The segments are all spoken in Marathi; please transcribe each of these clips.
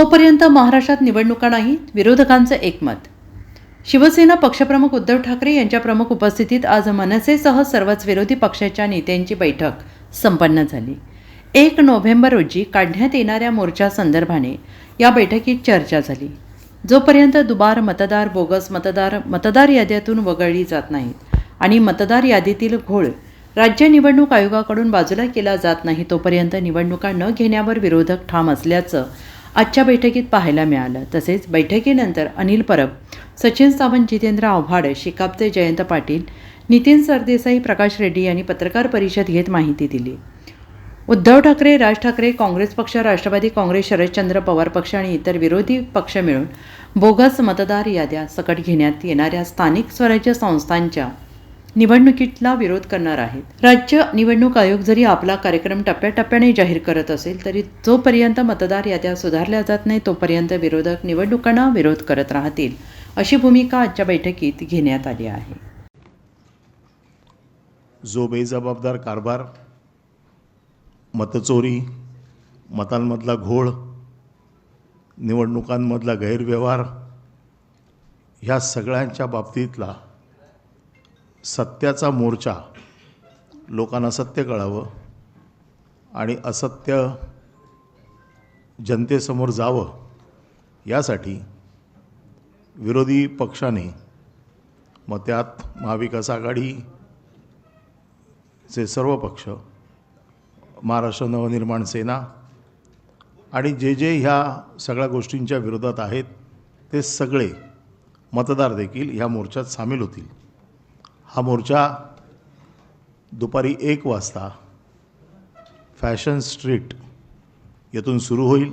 तोपर्यंत महाराष्ट्रात निवडणुका नाहीत विरोधकांचं एकमत. शिवसेना पक्षप्रमुख उद्धव ठाकरे यांच्या प्रमुख उपस्थितीत आज मनसेसह सर्वच विरोधी पक्षाच्या नेत्यांची बैठक संपन्न झाली. एक नोव्हेंबर रोजी काढण्यात येणाऱ्या मोर्चासंदर्भाने या बैठकीत चर्चा झाली. जोपर्यंत दुबार मतदार बोगस मतदार मतदार याद्यातून वगळली जात नाहीत आणि मतदार यादीतील घोळ राज्य निवडणूक आयोगाकडून बाजूला केला जात नाही तोपर्यंत निवडणुका न घेण्यावर विरोधक ठाम असल्याचं आजच्या बैठकीत पाहायला मिळालं. तसेच बैठकीनंतर अनिल परब सचिन सावंत जितेंद्र आव्हाड शिकापचे जयंत पाटील नितीन सरदेसाई प्रकाश रेड्डी यांनी पत्रकार परिषद घेत माहिती दिली. उद्धव ठाकरे राज ठाकरे काँग्रेस पक्ष राष्ट्रवादी काँग्रेस शरदचंद्र पवार पक्ष आणि इतर विरोधी पक्ष मिळून बोगस मतदार याद्या सकट घेण्यात येणाऱ्या स्थानिक स्वराज्य संस्थांच्या निवडणुकीतला विरोध करणार आहेत. राज्य निवडणूक आयोग जरी आपला कार्यक्रम टप्प्याटप्प्याने जाहीर करत असेल तरी जोपर्यंत मतदार याद्या सुधारल्या जात नाही तोपर्यंत विरोधक निवडणुकांना विरोध करत राहतील अशी भूमिका आजच्या बैठकीत घेण्यात आली आहे. जो बेजबाबदार कारभार मतचोरी मतांमधला घोळ निवडणुकांमधला गैरव्यवहार ह्या सगळ्यांच्या बाबतीतला सत्याचा मोर्चा. लोकांना सत्य कळावं आणि असत्य जनतेसमोर जावं यासाठी विरोधी पक्षाने मग त्यात महाविकास आघाडीचे सर्व पक्ष महाराष्ट्र नवनिर्माण सेना आणि जे जे ह्या सगळ्या गोष्टींच्या विरोधात आहेत ते सगळे मतदार देखील ह्या मोर्चात सामील होतील. हा मोर्चा दुपारी एक वाजता फॅशन स्ट्रीट येथून सुरू होईल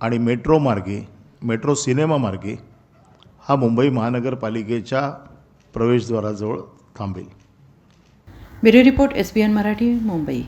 आणि मेट्रो मार्गे मेट्रो सिनेमा मार्गे हा मुंबई महानगरपालिकेच्या प्रवेशद्वाराजवळ थांबेल. Bureau report S B N Marathi Mumbai.